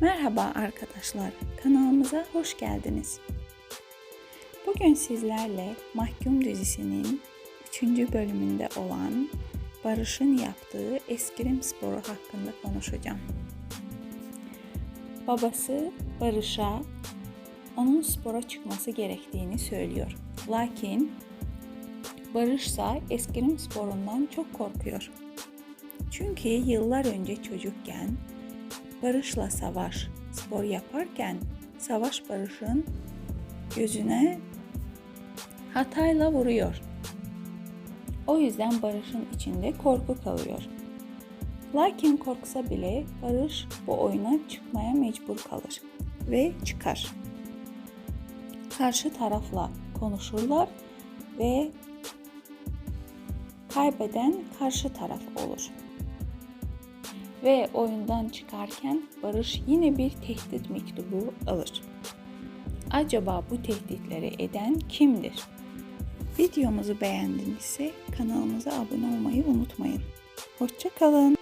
Merhaba arkadaşlar, kanalımıza hoş geldiniz. Bugün sizlerle Mahkum dizisinin 3. bölümünde olan Barış'ın yaptığı eskrim sporu hakkında konuşacağım. Babası Barış'a onun spora çıkması gerektiğini söylüyor. Lakin Barış ise eskrim sporundan çok korkuyor. Çünkü yıllar önce çocukken Barış'la Savaş spor yaparken Savaş Barış'ın gözüne hatayla vuruyor. O yüzden Barış'ın içinde korku kalıyor. Lakin korksa bile Barış bu oyuna çıkmaya mecbur kalır ve çıkar. Karşı tarafla konuşurlar ve kaybeden karşı taraf olur. Ve oyundan çıkarken Barış yine bir tehdit mektubu alır. Acaba bu tehditleri eden kimdir? Videomuzu beğendinizse kanalımıza abone olmayı unutmayın. Hoşçakalın.